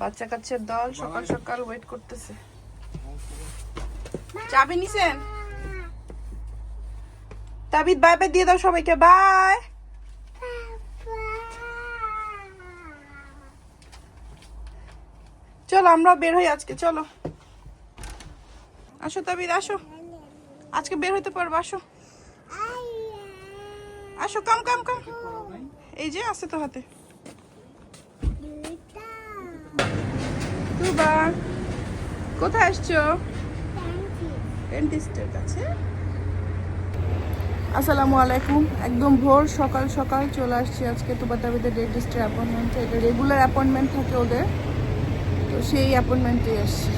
বাচ্চা কাচ্চার দল সকাল সকাল ওয়েট করতেছে। চাবি নিছেন? তাবিদ বাই বাই দিয়ে দাও সবাইকে বাই চলো আমরা বের হই আজকে চলো। আসো তাবিদ আসো। আজকে বের হইতে পারব আসো। আসো কাম কাম কাম এই যে আছে তো হাতে। তুবা, কোথায় আসছো? ডেন্টিস্টের কাছে। আসসালামু আলাইকুম। একদম ভোর, সকাল সকাল চলে আসছি আজকে তুবা তাবিদের ডেন্টিস্টের অ্যাপয়েন্টমেন্ট এটা রেগুলার অ্যাপয়েন্টমেন্ট থাকে ওদের। তো সেই অ্যাপয়েন্টমেন্টেই আসছি।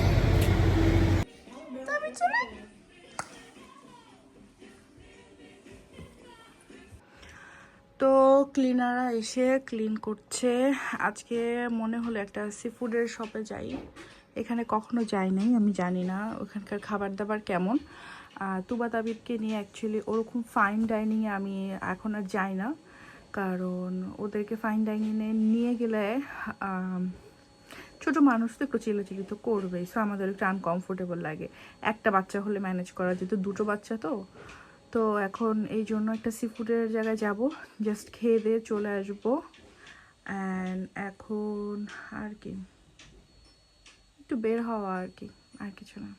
তো ক্লিনাররা এসে ক্লিন করছে। আজকে মনে হলো একটা সি ফুডের শপে যাই। এখানে কখনো যাই নাই, আমি জানি না ওখানকার খাবার দাবার কেমন তুবা তাবিবকে নিয়ে অ্যাকচুয়ালি ওরকম ফাইন ডাইনিংয়ে আমি এখন আর যাই না। কারণ ওদেরকে ফাইন ডাইনিংয়ে নিয়ে গেলে ছোট মানুষ তো একটু চিল্লাচিল্লি তো করবেই। সো আমাদের একটু আনকমফোর্টেবল লাগে। একটা বাচ্চা হলে ম্যানেজ করা যেত, দুটো বাচ্চা তো। তো এখন এই জন্য একটা সি ফুডের জায়গায় যাব। জাস্ট খেয়ে দিয়ে চলে আসব। অ্যান্ড এখন আর কি। একটু বের হওয়া আর কি, আর কিছু না।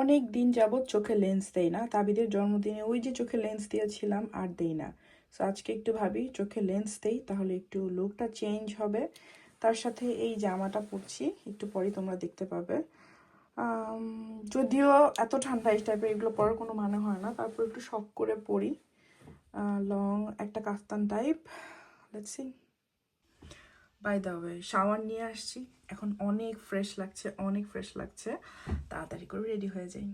অনেক দিন যাবৎ চোখে লেন্স দেই না। তাবিদের জন্মদিনে ওই যে চোখে লেন্স দিয়েছিলাম, আর দেই না। সো আজকে একটু ভাবি, চোখে লেন্স দেই, তাহলে একটু লুকটা চেঞ্জ হবে। তার সাথে এই জামাটা পরছি, একটু পরেই তোমরা দেখতে পাবে। যদিও এত ঠান্ডা এই টাইপের এগুলো পরার কোনো মানে হয় না। তারপর একটু শখ করে পরি। লং একটা কাফতান টাইপ লেটসি বাই দা ওয়ে শাওয়ার নিয়ে আসছি। এখন অনেক ফ্রেশ লাগছে, অনেক ফ্রেশ লাগছে। তাড়াতাড়ি করে রেডি হয়ে যাই।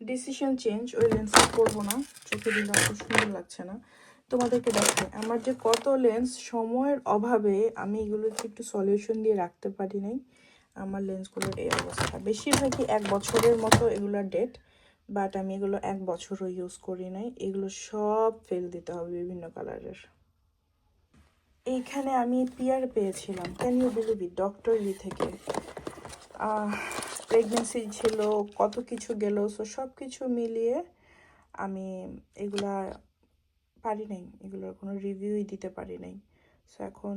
ডিসিশন চেঞ্জ ওই লেন্সটা করব না। চোখে দিলে অত সুন্দর লাগছে না। তোমাদেরকে দেখো আমার যে কত লেন্স সময়ের অভাবে আমি এগুলোকে একটু সলিউশন দিয়ে রাখতে পারি নাই। আমার লেন্সগুলোর এই অবস্থা। বেশিরভাগই এক বছরের মতো এগুলোর ডেট বাট আমি এগুলো এক বছরও ইউজ করি নাই। এগুলো সব ফেল দিতে হবে বিভিন্ন কালারের এইখানে আমি পিয়ার পেয়েছিলাম। Can you believe it doctor ই থেকে। প্রেগনেন্সি ছিল, কত কিছু গেল সো সব কিছু মিলিয়ে আমি এগুলা পারি নাই। এগুলোর কোনো রিভিউই দিতে পারি নাই। সো এখন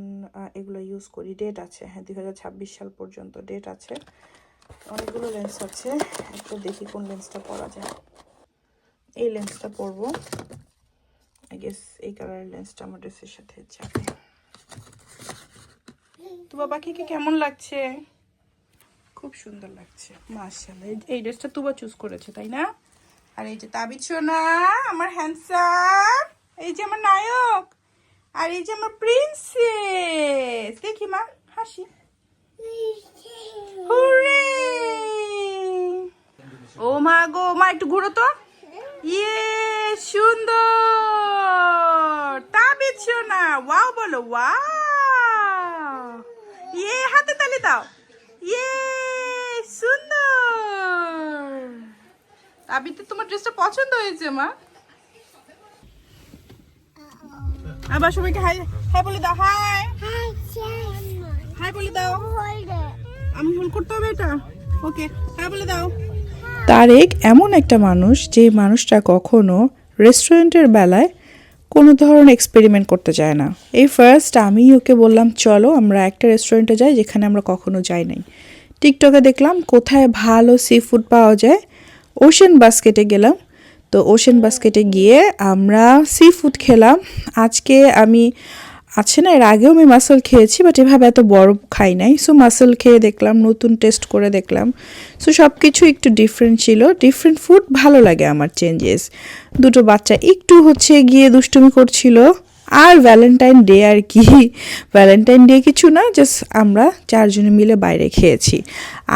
এগুলো ইউজ করি। ডেট আছে হ্যাঁ দুই হাজার ছাব্বিশ সাল পর্যন্ত ডেট আছে। অনেকগুলো লেন্স আছে। একটু দেখি কোন লেন্সটা পরা যায়। এই লেন্সটা পরবো। আই গেস এই কালারের লেন্সটা আমার ড্রেসের সাথে যাবে। তো বাবাকে কেমন লাগছে? খুব সুন্দর লাগছে। মার্শাল্লাহ এই ড্রেসটা তুবা চুজ করেছে, তাই না? আর এই যে তাবিদ সোনা, আমার হ্যান্ডসাম এই যে আমার নায়ক। আর এই যে আমার প্রিন্সেস দেখি, মা, হাসি। হুরে ও মা গো, মা, একটু ঘুরো তো। ইয়ে সুন্দর। তা তাবিদ না। ওয়াও বলো, ওয়াও। ইয়ে হাতে তালি দাও। ইয়ে সুন্দর। তাবিতে তোমার ড্রেসটা পছন্দ হয়েছে, মা। আবার সবাইকে হাই হাই বলে দাও হাই হাই বলে দাও। আমি হোল্ড করতে হবে এটা? ওকে হাই বলে দাও। তারেক এমন একটা মানুষ যে মানুষটা কখনো রেস্টুরেন্টের বেলায় কোনো ধরনের এক্সপেরিমেন্ট করতে চায় না। এই ফার্স্ট আমি ওকে বললাম চলো আমরা একটা রেস্টুরেন্টে যাই যেখানে আমরা কখনো যাই নাই। টিকটকে দেখলাম কোথায় ভালো সি ফুড পাওয়া যায়? ওশেন বাস্কেটে গেলাম। তো ওশেন বাস্কেটে গিয়ে আমরা সি ফুড খেলাম। আজকে আমি, আছে না, এর আগেও আমি মাসল খেয়েছি বাট এভাবে এত বড় খাই নাই। সো মাসল খেয়ে দেখলাম, নতুন টেস্ট করে দেখলাম। সো সব কিছু একটু ডিফারেন্ট ছিল। ডিফারেন্ট ফুড ভালো লাগে আমার চেঞ্জেস দুটো বাচ্চা একটু হচ্ছে গিয়ে দুষ্টুমি করছিল। আর ভ্যালেন্টাইন ডে আর কি ভ্যালেন্টাইন ডে কিছু না জাস্ট আমরা চারজনে মিলে বাইরে খেয়েছি।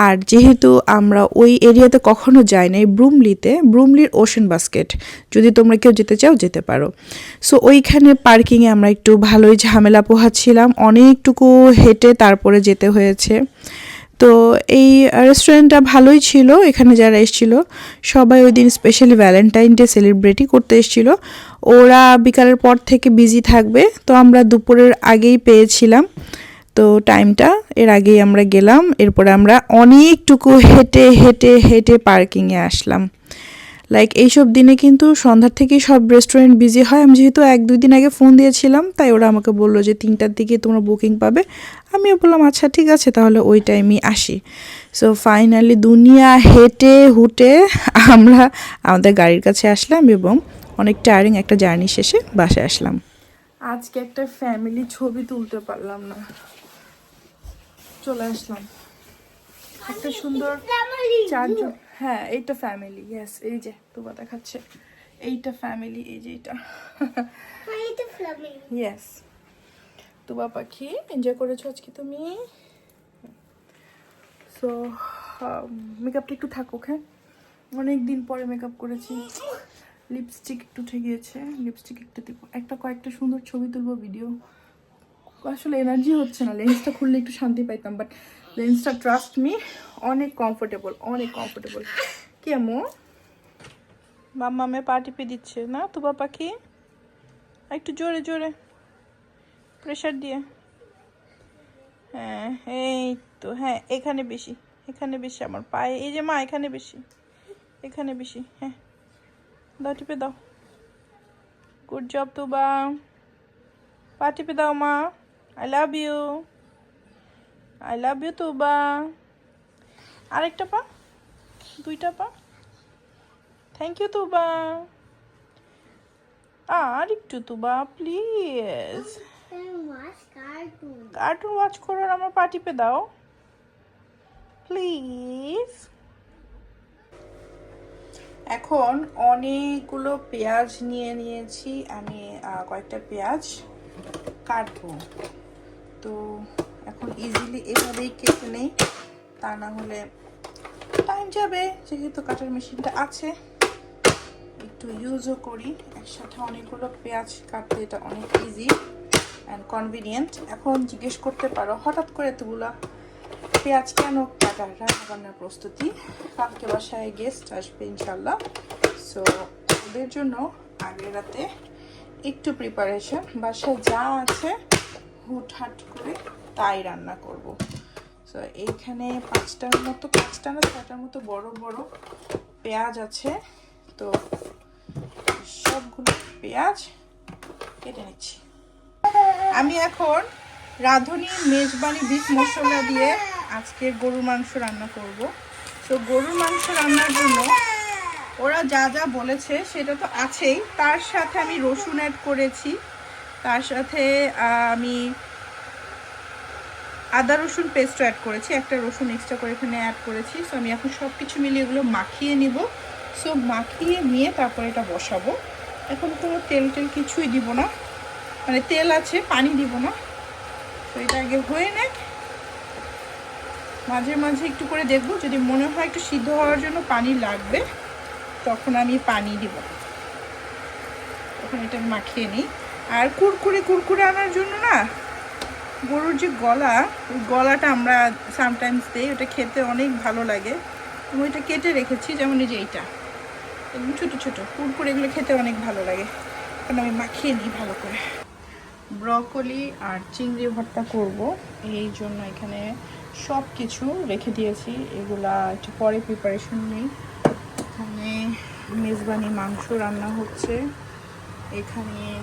আর যেহেতু আমরা ওই এরিয়াতে কখনো যাই নাই ব্রুমলিতে ব্রুমলির ওশেন বাস্কেট যদি তোমরা কেউ যেতে চাও, যেতে পারো। সো ওইখানে পার্কিংয়ে আমরা একটু ভালোই ঝামেলা পোহাচ্ছিলাম, অনেকটুকু হেঁটে তারপরে যেতে হয়েছে। তো এই রেস্টুরেন্টটা ভালোই ছিল, এখানে যারা এসেছিল, সবাই ওই দিন স্পেশালি ভ্যালেন্টাইন ডে সেলিব্রেটই করতে এসেছিল। ওরা বিকালের পর থেকে বিজি থাকবে, তো আমরা দুপুরের আগেই পেয়েছিলাম। তো টাইমটা এর আগেই আমরা গেলাম, এরপরে আমরা অনেকটুকু হেঁটে হেঁটে হেঁটে পার্কিংয়ে আসলাম। লাইক এইসব দিনে কিন্তু সন্ধ্যার থেকেই সব রেস্টুরেন্ট বিজি হয়। আমি যেহেতু এক দুই দিন আগে ফোন দিয়েছিলাম তাই ওরা আমাকে বলল যে তিনটার দিকে তোমরা বুকিং পাবে। আমিও বললাম আচ্ছা ঠিক আছে তাহলে ওই টাইমই আসি। সো ফাইনালি দুনিয়া হেঁটে হুটে আমরা আমাদের গাড়ির কাছে আসলাম এবং অনেক টায়ারিং একটা জার্নি শেষে বাসায় আসলাম। আজকে একটা ফ্যামিলি ছবি তুলতে পারলাম না। চলে আসলাম। একটা সুন্দর চারজন হ্যাঁ এইটা ফ্যামিলি ইয়েস এই যে তুবা দেখাচ্ছে। এইটা ফ্যামিলি এই যে এটা ইয়েস তুবা পাখি এনজয় করেছ আজকে তুমি? সো মেকআপটা একটু থাকুক হ্যাঁ? অনেক দিন পরে মেকআপ করেছি। লিপস্টিক একটু গিয়েছে লিপস্টিক একটু দিব। একটা কয়েকটা সুন্দর ছবি তুলবো ভিডিও আসলে এনার্জি হচ্ছে না লেন্সটা খুললে একটু শান্তি পাইতাম বাট লেন্সটা ট্রাস্ট মি অনেক কমফোর্টেবল অনেক কমফোর্টেবল কেমন মাম্মামে পা টিপে দিচ্ছে, না? তুবা পাখি একটু জোরে জোরে। প্রেশার দিয়ে। হ্যাঁ এই তো হ্যাঁ এখানে বেশি এখানে বেশি আমার পায়ে। এই যে মা, এখানে বেশি এখানে বেশি হ্যাঁ। দাও, টিপে দাও। গুড জব তুবা পা টিপে দাও মা। I love you I love you Tuba আরেকটা পা? দুইটা পা? থ্যাংক ইউ তুবা আর একটু তুবা প্লিজ কার্টুন ওয়াচ করো আর আমার পা টিপে দাও। প্লিজ এখন অনেকগুলো পেঁয়াজ নিয়ে নিয়েছি। আমি কয়েকটা পেঁয়াজ কাটবো। তো এখন ইজিলি এভাবেই কেটে নেই। তা না হলে টাইম যাবে, যেহেতু কাটার মেশিনটা আছে। একটু ইউজও করি। একসাথে অনেকগুলো পেঁয়াজ কাটতে এটা অনেক ইজি অ্যান্ড কনভিনিয়েন্ট এখন জিজ্ঞেস করতে পারো, হঠাৎ করে এতগুলা পেঁয়াজ কেন কাটার রান্নাবান্নার প্রস্তুতি? কালকে বাসায় গেস্ট আসবে ইনশাল্লাহ সো ওদের জন্য আগের রাতে একটু প্রিপারেশন বাসায় যা আছে হুটহাট করে তাই রান্না করব। সো এইখানে পাঁচটার মতো, পাঁচটা না ছটার মতো বড় বড় পেঁয়াজ আছে। তো সবগুলো পেঁয়াজ কেটে নিচ্ছি। আমি এখন রাঁধুনি মেজবানি বিফ মশলা দিয়ে আজকে গরুর মাংস রান্না করব। তো গরুর মাংস রান্নার জন্য ওরা যা যা বলেছে সেটা তো আছেই। তার সাথে আমি রসুন অ্যাড করেছি। তার সাথে আমি আদা রসুন পেস্টও অ্যাড করেছি। একটা রসুন এক্সট্রা করে এখানে অ্যাড করেছি। সো আমি এখন সব কিছু মিলিয়ে এগুলো মাখিয়ে নিব। সো মাখিয়ে নিয়ে তারপরে এটা বসাবো। এখন কোনো তেল টেল কিছুই দিব না। মানে তেল আছে, পানি দিব না। তো এটা আগে হয়ে নেক। মাঝে মাঝে একটু করে দেখব। যদি মনে হয় একটু সিদ্ধ হওয়ার জন্য পানি লাগবে, তখন আমি পানি দিব। তখন এটা মাখিয়ে নিই। আর কুরকুরে কুরকুরে আনার জন্য না গরুর যে গলা ওই গলাটা আমরা সামটাইমস দিই, ওটা খেতে অনেক ভালো লাগে। আমি ওইটা কেটে রেখেছি, যেমন এই যে এইটা। একদম ছোটো ছোটো, কুরকুরে এগুলো খেতে অনেক ভালো লাগে। কারণ আমি মাখিয়ে নিই ভালো করে। ব্রকলি আর চিংড়ি ভর্তা করব। এই জন্য এখানে সব কিছু রেখে দিয়েছি। এগুলা একটু পরে প্রিপারেশন নেই। এখানে মেজবানি মাংস রান্না হচ্ছে। এখানে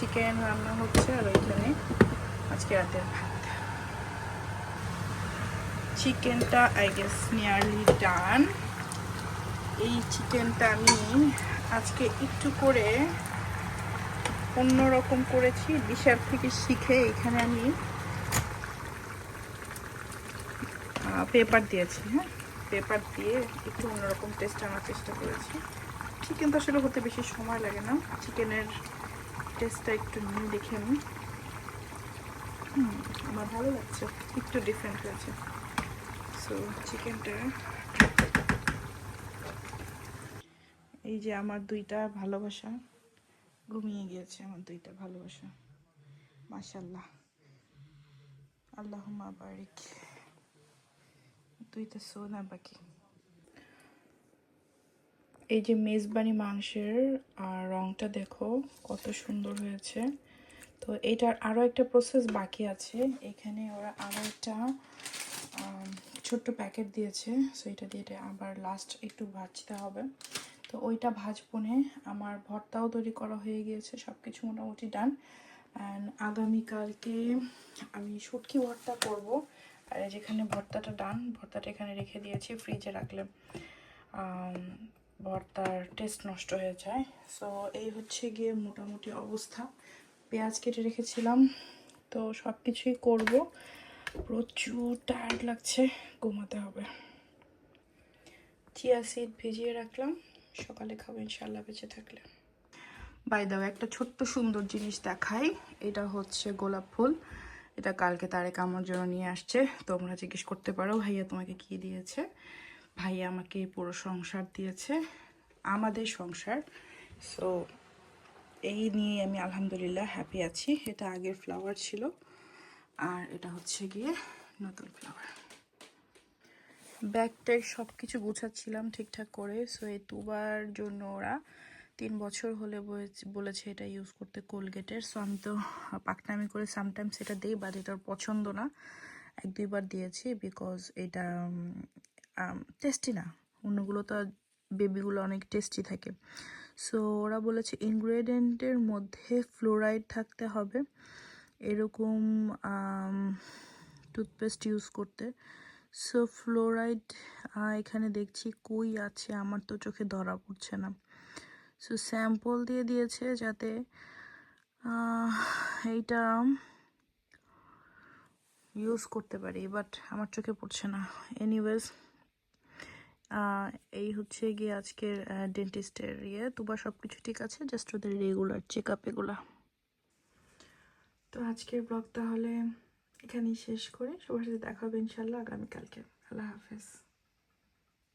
চিকেন রান্না হচ্ছে আর এখানে আজকে রাতের ভাত চিকেনটা আই গেস নিয়ারলি ডান এই চিকেনটা আমি আজকে একটু করে অন্যরকম করেছি দিশার থেকে শিখে এখানে আমি পেপার দিয়েছি হ্যাঁ? পেপার দিয়ে একটু অন্যরকম টেস্ট আনার চেষ্টা করেছি। চিকেন তো আসলে হতে বেশি সময় লাগে না। চিকেনের টেস্টটা একটু নিয়ে দেখে আমি আমার ভালো লাগছে। একটু ডিফারেন্ট হয়েছে। সো চিকেনটা এই যে আমার দুইটা ভালোবাসা ঘুমিয়ে গিয়েছে, আমার দুইটা ভালোবাসা। মাশাল্লাহ আল্লাহ বারিক। দুইটা সোনা বাকি। এই যে মেজবানি মাংসের আর রংটা দেখো, কত সুন্দর হয়েছে। তো এটার আরও একটা প্রসেস বাকি আছে। এখানে ওরা আরও একটা ছোট্ট প্যাকেট দিয়েছে। সো এটা দিয়ে এটা আবার লাস্ট একটু ভাজতে হবে। তো ওইটা ভাজবনে আমার ভর্তাও তৈরি করা হয়ে গিয়েছে সব কিছু মোটামুটি ডান অ্যান্ড আগামীকালকে আমি শুটকি ভর্তা করব। আর যেখানে ভর্তাটা ডান ভর্তাটা এখানে রেখে দিয়েছি ফ্রিজে রাখলে ভর্তার টেস্ট নষ্ট হয়ে যায়। সো এই হচ্ছে গিয়ে মোটামুটি অবস্থা। পেঁয়াজ কেটে রেখেছিলাম। তো সব কিছুই করব। প্রচুর টায়ার্ড লাগছে, ঘুমাতে হবে। চিয়া সিড ভিজিয়ে রাখলাম। সকালে খাব ইনশাল্লাহ বেঁচে থাকলে। বাই দাও একটা ছোট্ট সুন্দর জিনিস দেখাই। এটা হচ্ছে গোলাপ ফুল। এটা কালকে তারেক আমার জন্য নিয়ে আসছে। তোমরা জিজ্ঞেস করতে পারো, ভাইয়া তোমাকে কি দিয়েছে? ভাইয়া আমাকে পুরো সংসার দিয়েছে। আমাদের সংসার। সো এই নিয়ে আমি আলহামদুলিল্লাহ হ্যাপি আছি। এটা আগের ফ্লাওয়ার ছিল। আর এটা হচ্ছে গিয়ে নতুন ফ্লাওয়ার ব্যাগ ট্যাগ সব কিছু গুছাচ্ছিলাম ঠিকঠাক করে। সো এই দুবার জন্য ওরা তিন বছর হলে বলেছে- এটা ইউজ করতে কোলগেটের সো আমি তো পাকনামি করে সামটাইমস এটা দিই বাট এটার পছন্দ না। এক দুইবার দিয়েছি বিকজ এটা টেস্টি না। অন্যগুলো তো বেবিগুলো অনেক টেস্টি থাকে। সো ওরা বলেছে ইনগ্রেডিয়েন্টের মধ্যে ফ্লোরাইড থাকতে হবে। এরকম টুথপেস্ট ইউজ করতে। সো ফ্লোরাইড এখানে দেখছি কই আছে, আমার তো চোখে ধরা পড়ছে না। সো স্যাম্পল দিয়ে দিয়েছে যাতে এইটা ইউজ করতে পারি বাট আমার চোখে পড়ছে না। এনিওয়েজ এই হচ্ছে গিয়ে আজকের ডেন্টিস্টের ইয়ে। তোমার সব কিছু ঠিক আছে জাস্ট ওদের রেগুলার চেক আপ এগুলা। তো আজকের ব্লগ তাহলে এখানেই শেষ করে। সবার সাথে দেখা হবে ইনশাল্লাহ আগামীকালকে। আল্লাহ হাফেজ।